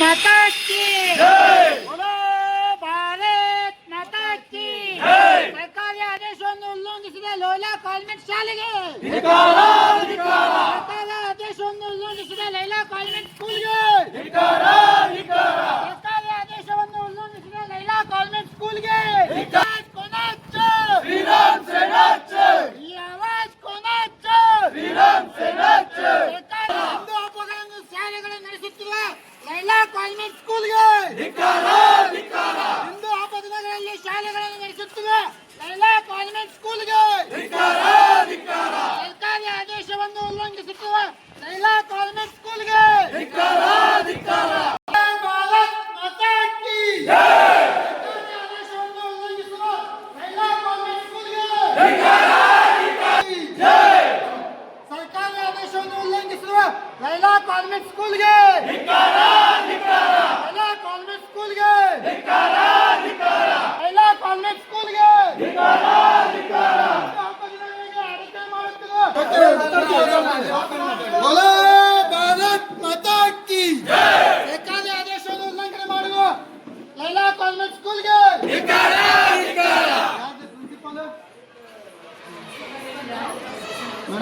ಮಾತಾ ಕಿ बोलो ಭಾರತ್ ಮಾತಾ ಕಿ ಸರ್ಕಾರಿ ಆದೇಶವನ್ನು ಉಲ್ಲಂಘಿಸಿದ ಲೋಲಾ ಕಾನ್ವೆಂಟ್ ಶಾಲೆಗೆ ಸರ್ಕಾರಿ ಆದೇಶವನ್ನು ಉಲ್ಲಂಘಿಸಿದ ಲೈಲಾ ಕಾನ್ವೆಂಟ್ ಸ್ಕೂಲ್ಗೆ ಸರ್ಕಾರಿ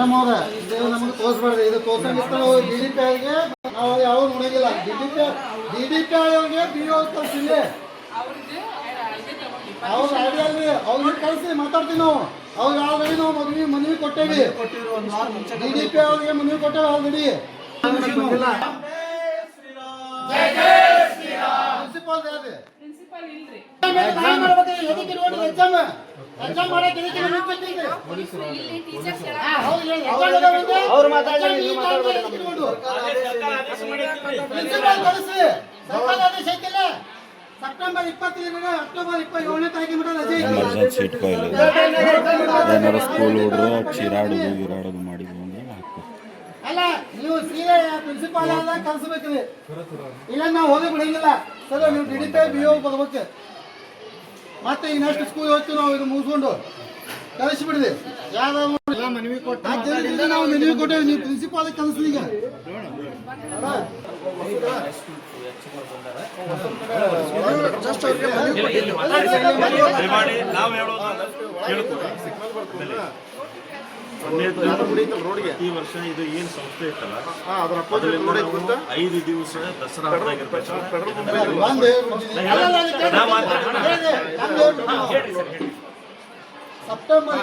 ಮೇಡಮ್ ಅವ್ರೆ ಇದು ನಮಗೆ ಇದು ತೋರ್ಸಂಗಿತ್ತು ಡಿ ಡಿ ಪಿ ಅವ್ರಿಗೆ ನಾವು ಯಾವ ನೋಡಂಗಿಲ್ಲ. D D P D D P ಅವ್ರಿಗೆ ಬಿ ಓ ಕಳ್ಸಿಲ್ಲ ಅವ್ರ ಐಡಿಯಾ ಅಲ್ರಿ. ಅವ್ರಿಗೆ ಕಳಿಸಿ ಮಾತಾಡ್ತೀವಿ ನಾವು. ಅವ್ರಿಗೆ ಆಲ್ರೆಡಿ ನಾವು ಮದ್ವಿ ಮನವಿ ಕೊಟ್ಟೇವಿ. ಡಿ ಡಿ ಪಿ ಅವ್ರಿಗೆ ಮನವಿ ಕೊಟ್ಟೇವಿ ಆಲ್ರೆಡಿ ಪ್ರಿನ್ಸಿಪಾಲ್ ಪ್ರಿನ್ಸಿಪಲ್ ಇಲ್ರಿ. ಎಕ್ಸಾಮ್ ಎಕ್ಸಾಮ್ ಎಕ್ಸಾಮ್ ಮಾಡಕ್ಕೆ ಎದಕ್ಕೆ ನಿಂತಿದ್ದೀರಿ? ಇಲ್ಲಿ ಟೀಚರ್ಸ್ ಹಾ, ಹೌದು ಹೇಳಿ. ಎಕ್ಸಾಮ್ ಇದೆ ಒಂದು? ಎಕ್ಸಾಮ್ ಈ ಕಾಲದಲ್ಲಿ ಎದಕ್ಕೆ ನೋಡು? ಪ್ರಿನ್ಸಿಪಾಲ್ ಕಳಿಸಿ. ಸರ್ಕಾರ ಆದೇಶ ಐತಿಲ್ಲ? ಸೆಪ್ಟೆಂಬರ್ ಇಪ್ಪತ್ತೈದರಿಂದ ಅಕ್ಟೋಬರ್ ಇಪ್ಪತ್ತೇಳನೇ ತಾರೀಕಿನ ಮಟ್ಟ ರಜೆ ಐತಿ. ರಜೆ ಸೀಟ್ ಕಾಯಿಲೆ ಏನಾರು ಸ್ಕೂಲ್ ಹುಡುಗರು ಚಿರಾಡೋದು ಗಿರಾಡೋದು ಮಾಡಿದ್ವು ಅಂದ್ರೆ ಅಲ್ಲ ನೀವು ಸೀರೆ ಪ್ರಿನ್ಸಿಪಾಲ್ ಆದಾಗ ಕಳಿಸ್ಬೇಕ್ರಿ ಇಲ್ಲ ನಾವು ಹೋಗಿ ಬಿಡಂಗಿಲ್ಲ ಸರ್ ನೀವು D D P B O ಬರ್ಬೇಕು ಮತ್ತೆ ಈ ನೆಕ್ಸ್ಟ್ ಸ್ಕೂಲ್ ಹೋಗ್ತೀವಿ ನಾವು ಇದು ಮುಗಿಸ್ಕೊಂಡು. ಕಳಿಸ್ಬಿಡ್ರಿ ಯಾವ್ದಾದ್ರು ಮನವಿ ಕೊಟ್ಟು ನಾವು ಮನವಿ ಕೊಟ್ಟೇವಿ ನೀವು ಪ್ರಿನ್ಸಿಪಾಲ್ ಮಾಡಿ ನಾವು ಹೇಳೋದು ಈ ವರ್ಷ ಇದು ಏನ್ ಸಂಸ್ಥೆ ಇತ್ತಲ್ಲ? ಅದರಿಂದ ಐದು ದಿವಸ ದಸರಾ. ಸೆಪ್ಟೆಂಬರ್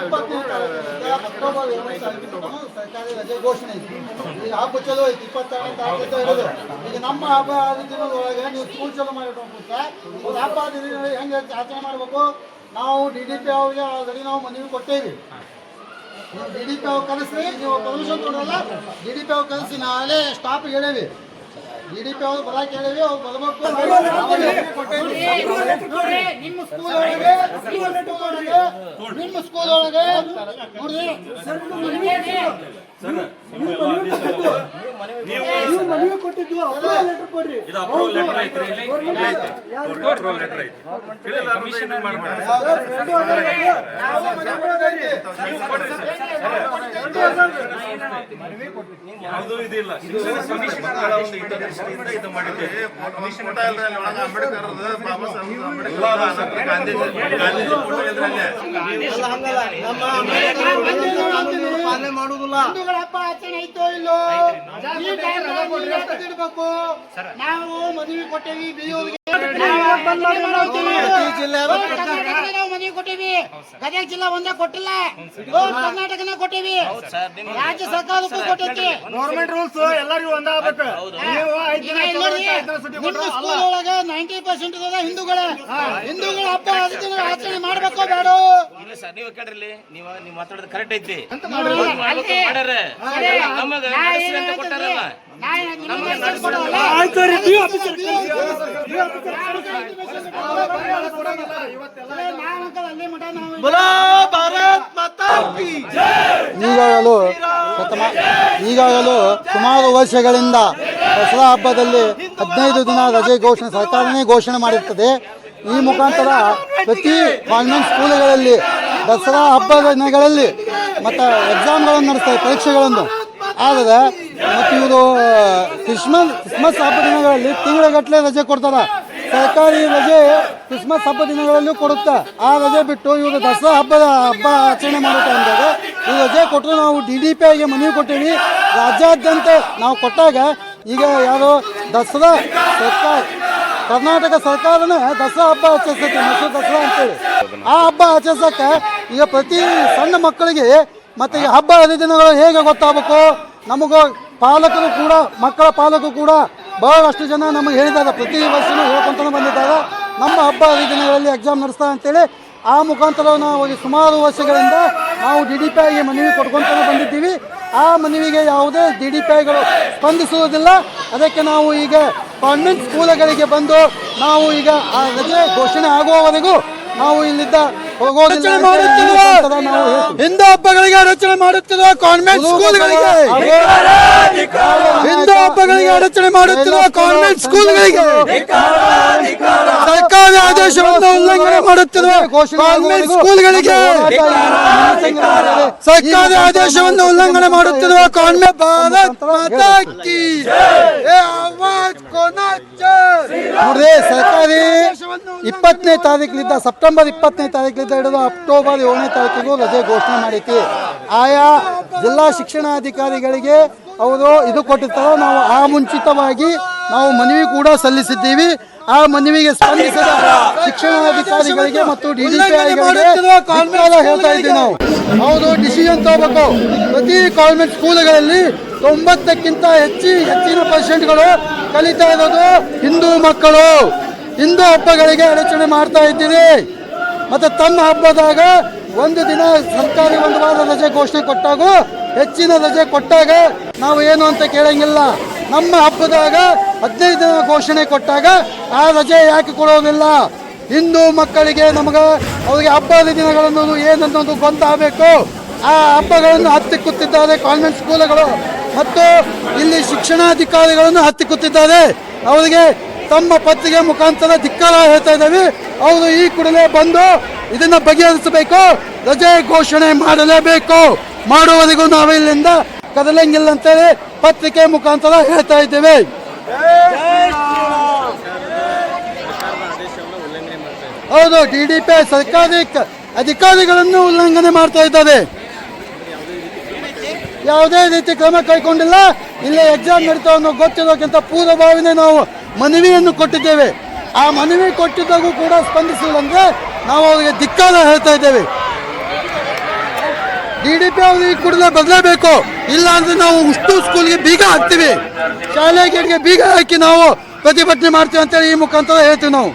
ಅಕ್ಟೋಬರ್ ತಾರೀಕಿನ ಸರ್ಕಾರಿ ರಜೆ ಘೋಷಣೆ ಐತಿ ಈಗ ಹಬ್ಬ ಚಲೋ ಐತಿ ಇಪ್ಪತ್ತಾರನೇ ಇರೋದು ಈಗ ನಮ್ಮ ಹಬ್ಬ ಆದ ದಿನದೊಳಗೆ ನೀವು ಸ್ಕೂಲ್ ಚಲೋ ಅವ್ರ ಹಬ್ಬ ಹೆಂಗೆ ಆಚರಣೆ ಮಾಡಬೇಕು ನಾವು ಡಿ ಡಿ ಪಿ ಅವ್ರಿಗೆ ಆಲ್ರೆಡಿ ನಾವು ಮನವಿ ಕೊಟ್ಟೇವಿ. ಡಿ ಡಿ ಪಿ ಅವ್ರು ಕಲಿಸ್ರಿ ನೀವು ಪರ್ಮಿಷನ್ ಕೊಡೋಲ್ಲ ಡಿ ಡಿ ಪಿ ಅವ್ರು ಕಲಿಸಿ ನಾಳೆ ಸ್ಟಾಪ್ ಹೇಳೇವಿ ಡಿ ಡಿ ಪಿ ಅವ್ರು ಬರಕ್ಕೆ ಹೇಳಿವಿ ಅವ್ರು ಬರಬೇಕು ನಿಮ್ಮ ಸ್ಕೂಲ್ ಒಳಗೆ ಸ್ಕೂಲ್ ಒಳಗೆ ನಿಮ್ಮ ಸ್ಕೂಲ್ ಒಳಗೆ ನೋಡ್ರಿ ಇದು ಅಪ್ರೂವಲ್ ಲೆಟರ್ ಐತ್ರಿ ಇಲ್ಲಿ ಇಲ್ಲಿ ಐತಿ ಅಪ್ರೂವಲ್ ಲೆಟರ್ ಐತಿ ಇಲ್ಲ, permission ಮಾಡ್ಬೇಡಿ. ಯಾವುದೂ ಇದಿಲ್ಲ ಶಿಕ್ಷಣ ಸಂಸ್ಥೆ ಮಕ್ಕಳ ಒಂದು ಹಿತದೃಷ್ಟಿಯಿಂದ ಇದು ಮಾಡಿದ್ದೇವೆ ಹಿಂದೂಗಳ ಹಬ್ಬ ಆಚರಣೆ ಐತೋ ಇಲ್ಲೋ? ಈ ನೀವು ಯಾಕೆ ಇಡ್ಬೇಕು ನಾವು ಮದುವೆ ಕೊಟ್ಟೇವಿ ಬಿಯೋರಿಗೆ ನಾವು ಮದುವೆ ಕೊಟ್ಟೇವಿ. ಗದಗ ಜಿಲ್ಲಾ ಒಂದೇ ಕೊಟ್ಟಿಲ್ಲ. ಕರ್ನಾಟಕನ ಕೊಟ್ಟಿವಿ. ರಾಜ್ಯ ಸರ್ಕಾರಕ್ಕೂ ಕೊಟ್ಟೈತಿ ಗೌರ್ಮೆಂಟ್ ರೂಲ್ಸ್ ಎಲ್ಲರಿಗೂ ನೀವು ನಿಮ್ಮ ಅಲ್ಲ. ಸ್ಕೂಲ್ ಒಳಗೆ ನೈಂಟಿ ಪರ್ಸೆಂಟ್ ಹಿಂದೂಗಳ. ಹಿಂದೂಗಳ ಹಬ್ಬ ಅದಕ್ಕೆ ಆಚರಣೆ ಮಾಡ್ಬೇಕೋ ಬೇಡ ಇಲ್ಲ ಸರ್ ನೀವು ಕೇಳ್ರಿ ನೀವು ನೀವು ಮಾತಾಡೋದು ಕರೆಕ್ಟ್ ಐತಿ. ಮಾಡ್ಬೇಕು, ಮಾಡ್ಯಾರ. ಸರಿ. ನಮಗ ನಾ ನರ್ಸರಿ ಏನ್ ಅಂತ ಕೊಟ್ಟಾರಲ್ಲ. ನಾ ನಿಮಗೆ ನರ್ಸರಿ ಕೊಡೋಲ್ಲ? ಈಗಾಗಲೂ ಈಗಾಗಲೂ ಸುಮಾರು ವರ್ಷಗಳಿಂದ ದಸರಾ ಹಬ್ಬದಲ್ಲಿ ಹದಿನೈದು ದಿನ ರಜೆ ಘೋಷಣೆ, ಸರ್ಕಾರನೇ ಘೋಷಣೆ ಮಾಡಿರ್ತದೆ. ಈ ಮುಖಾಂತರ ಪ್ರತಿ ಕಾನ್ವೆಂಟ್ ಸ್ಕೂಲುಗಳಲ್ಲಿ ದಸರಾ ಹಬ್ಬದ ದಿನಗಳಲ್ಲಿ ಮತ್ತು ಎಕ್ಸಾಮ್ಗಳನ್ನು ನಡೆಸ್ತಾರೆ, ಪರೀಕ್ಷೆಗಳನ್ನು. ಆದರೆ ಮತ್ತು ಇವರು ಕ್ರಿಸ್ಮಸ್ ಕ್ರಿಸ್ಮಸ್ ಹಬ್ಬ ದಿನಗಳಲ್ಲಿ ತಿಂಗಳಗಟ್ಟಲೆ ರಜೆ ಕೊಡ್ತಾರ. ಸರ್ಕಾರಿ ರಜೆ ಕ್ರಿಸ್ಮಸ್ ಹಬ್ಬ ದಿನಗಳಲ್ಲೂ ಕೊಡುತ್ತೆ. ಆ ರಜೆ ಬಿಟ್ಟು ಇವರು ದಸರಾ ಹಬ್ಬದ ಹಬ್ಬ ಆಚರಣೆ ಮಾಡುತ್ತೆ ಅಂದಾಗ ಈ ರಜೆ ಕೊಟ್ಟರೆ ನಾವು ಡಿ ಡಿ ಪಿ ಐಗೆ ಮನವಿ ಕೊಟ್ಟೀವಿ. ರಾಜ್ಯಾದ್ಯಂತ ನಾವು ಕೊಟ್ಟಾಗ ಈಗ ಯಾರು ದಸರಾ ಸರ್ಕಾರ, ಕರ್ನಾಟಕ ಸರ್ಕಾರನೇ ದಸರಾ ಹಬ್ಬ ಆಚರಿಸುತ್ತೆ, ಮೈಸೂರು ದಸರಾ ಅಂತೇಳಿ. ಆ ಹಬ್ಬ ಆಚರಿಸಕ್ಕೆ ಈಗ ಪ್ರತಿ ಸಣ್ಣ ಮಕ್ಕಳಿಗೆ ಮತ್ತೆ ಈ ಹಬ್ಬ ಹರಿದಿನಗಳು ಹೇಗೆ ಗೊತ್ತಾಗಬೇಕು? ನಮಗೂ ಪಾಲಕರು ಕೂಡ, ಮಕ್ಕಳ ಪಾಲಕರು ಕೂಡ ಬಹಳಷ್ಟು ಜನ ನಮಗೆ ಹೇಳಿದಾಗ ಪ್ರತಿ ವರ್ಷವೂ ಹೇಳ್ಕೊಂತಾನೆ ಬಂದಿದ್ದಾಗ ನಮ್ಮ ಹಬ್ಬ ಹರಿದಿನಗಳಲ್ಲಿ ಎಕ್ಸಾಮ್ ನಡೆಸ್ತಾ ಅಂತೇಳಿ ಆ ಮುಖಾಂತರ ನಾವು ಸುಮಾರು ವರ್ಷಗಳಿಂದ ನಾವು ಡಿ ಡಿ ಪಿ ಐಗೆ ಮನವಿ ಕೊಟ್ಕೊಂತಲೂ ಬಂದಿದ್ದೀವಿ. ಆ ಮನವಿಗೆ ಯಾವುದೇ ಡಿ ಡಿ ಪಿ ಐಗಳು ಸ್ಪಂದಿಸುವುದಿಲ್ಲ. ಅದಕ್ಕೆ ನಾವು ಈಗ ಕಾನ್ವೆಂಟ್ ಸ್ಕೂಲ್ಗಳಿಗೆ ಬಂದು ನಾವು ಈಗ ಆ ರಜೆ ಘೋಷಣೆ ಆಗುವವರೆಗೂ ನಾವು ಇಲ್ಲಿದ್ದ ಹೋಗೋದಿಲ್ಲ ಮಾಡುತ್ತಿರುವ. ಹಿಂದೂ ಹಬ್ಬಗಳಿಗೆ ರಚನೆ ಮಾಡುತ್ತಿರುವ ಕಾನ್ವೆಂಟ್ ಸ್ಕೂಲ್ಗಳಿಗೆ ಹಿಂದೂ ಹಬ್ಬಗಳಿಗೆ ರಚನೆ ಮಾಡುತ್ತಿರುವ ಕಾನ್ವೆಂಟ್ ಸ್ಕೂಲ್ಗಳಿಗೆ ಸರ್ಕಾರಿ ಆದೇಶವನ್ನು ಉಲ್ಲಂಘನೆ ಮಾಡುತ್ತಿರುವ ಕಾನ್ವೆಂಟ್ ಸ್ಕೂಲ್ಗಳಿಗೆ ಸರ್ಕಾರಿ ಆದೇಶವನ್ನು ಉಲ್ಲಂಘನೆ ಮಾಡುತ್ತಿರುವ ಕಾನ್ವೆಂಟ್ ಭಾರತ್ ಮಾತಾ ಕಿ? ನೋಡ್ರಿ ಸರ್ಕಾರಿ ಇಪ್ಪತ್ತನೇ ತಾರೀಕಿನಿಂದ ಸೆಪ್ಟೆಂಬರ್ ಇಪ್ಪತ್ತನೇ ತಾರೀಕಿನಿಂದ ಹಿಡಿದು ಅಕ್ಟೋಬರ್ ಏಳನೇ ತಾರೀಕಿಗೂ ರಜೆ ಘೋಷಣೆ ಮಾಡೈತಿ ಆಯಾ ಜಿಲ್ಲಾ ಶಿಕ್ಷಣಾಧಿಕಾರಿಗಳಿಗೆ ಅವರು ಇದು ಕೊಟ್ಟಿರ್ತಾರೆ ನಾವು ಆ ಮುಂಚಿತವಾಗಿ ನಾವು ಮನವಿ ಕೂಡ ಸಲ್ಲಿಸಿದ್ದೀವಿ. ಆ ಮನವಿಗೆ ಸ್ಪಂದಿಸಿದ ಶಿಕ್ಷಣಾಧಿಕಾರಿಗಳಿಗೆ ಮತ್ತು ಡಿ ಡಿ ಪಿ ಹೇಳ್ತಾ ಇದ್ದೀವಿ ನಾವು. ಹೌದು ಡಿಸಿಷನ್ ತಗೋಬೇಕು. ಪ್ರತಿ ಕಾನ್ವೆಂಟ್ ಸ್ಕೂಲ್ಗಳಲ್ಲಿ ತೊಂಬತ್ತಕ್ಕಿಂತ ಹೆಚ್ಚಿ, ಹೆಚ್ಚಿನ ಪರ್ಸೆಂಟ್ಗಳು ಕಲಿತಾ ಇರೋದು ಹಿಂದೂ ಮಕ್ಕಳು. ಹಿಂದೂ ಹಬ್ಬಗಳಿಗೆ ಅಡಚಣೆ ಮಾಡ್ತಾ ಇದ್ದೀರಿ. ಮತ್ತು ತಮ್ಮ ಹಬ್ಬದಾಗ ಒಂದು ದಿನ ಸರ್ಕಾರಿ ಒಂದು ವಾರ ರಜೆ ಘೋಷಣೆ ಕೊಟ್ಟಾಗ ಹೆಚ್ಚಿನ ರಜೆ ಕೊಟ್ಟಾಗ ನಾವು ಏನು ಅಂತ ಕೇಳಂಗಿಲ್ಲ. ನಮ್ಮ ಹಬ್ಬದಾಗ ಹದಿನೈದು ದಿನ ಘೋಷಣೆ ಕೊಟ್ಟಾಗ ಆ ರಜೆ ಯಾಕೆ ಕೊಡೋದಿಲ್ಲ? ಹಿಂದೂ ಮಕ್ಕಳಿಗೆ ನಮಗೆ ಅವರಿಗೆ ಹಬ್ಬದ ದಿನಗಳನ್ನು ಒಂದು ಗೊತ್ತಾಗಬೇಕು. ಆ ಹಬ್ಬಗಳನ್ನು ಹತ್ತಿಕ್ಕುತ್ತಿದ್ದಾರೆ ಕಾನ್ವೆಂಟ್ ಸ್ಕೂಲ್ಗಳು ಮತ್ತು ಇಲ್ಲಿ ಶಿಕ್ಷಣಾಧಿಕಾರಿಗಳನ್ನು ಹತ್ತಿಕ್ಕುತ್ತಿದ್ದಾರೆ. ಅವರಿಗೆ ತಮ್ಮ ಪತ್ರಿಕೆ ಮುಖಾಂತರ ಧಿಕ್ಕಾರ ಹೇಳ್ತಾ ಇದ್ದಾವೆ. ಅವರು ಈ ಕೂಡಲೇ ಬಂದು ಇದನ್ನು ಬಗೆಹರಿಸಬೇಕು, ರಜೆ ಘೋಷಣೆ ಮಾಡಲೇಬೇಕು. ಮಾಡುವವರೆಗೂ ನಾವು ಇಲ್ಲಿಂದ ಕದಲಂಗಿಲ್ಲ ಅಂತೇಳಿ ಪತ್ರಿಕೆ ಮುಖಾಂತರ ಹೇಳ್ತಾ ಇದ್ದೇವೆ. ಹೌದು, ಡಿ ಡಿ ಪಿ ಸರ್ಕಾರಿ ಅಧಿಕಾರಿಗಳನ್ನು ಉಲ್ಲಂಘನೆ ಮಾಡ್ತಾ ಇದ್ದಾರೆ ಯಾವುದೇ ರೀತಿ ಕ್ರಮ ಕೈಗೊಂಡಿಲ್ಲ. ಇಲ್ಲೇ ಎಕ್ಸಾಮ್ ನಡೀತಾ ಅನ್ನೋ ಗೊತ್ತಿರೋಕ್ಕಿಂತ ಪೂರ್ವಭಾವಿನೇ ನಾವು ಮನವಿಯನ್ನು ಕೊಟ್ಟಿದ್ದೇವೆ. ಆ ಮನವಿ ಕೊಟ್ಟಿದ್ದಾಗೂ ಕೂಡ ಸ್ಪಂದಿಸಿಲ್ಲ ಅಂದ್ರೆ ನಾವು ಅವರಿಗೆ ಧಿಕ್ಕಾರ ಹೇಳ್ತಾ ಇದ್ದೇವೆ. ಡಿ ಡಿ ಪಿ ಅವರು ಈ ಕೂಡಲೇ ಬದಲೇಬೇಕು. ಇಲ್ಲ ಅಂದ್ರೆ ನಾವು ಉಷ್ಟು ಸ್ಕೂಲ್ಗೆ ಬೀಗ ಹಾಕ್ತೀವಿ. ಶಾಲೆ ಗೇಟ್ಗೆ ಬೀಗ ಹಾಕಿ ನಾವು ಪ್ರತಿಭಟನೆ ಮಾಡ್ತೀವಿ ಅಂತೇಳಿ ಈ ಮುಖಾಂತರ ಹೇಳ್ತೀವಿ ನಾವು.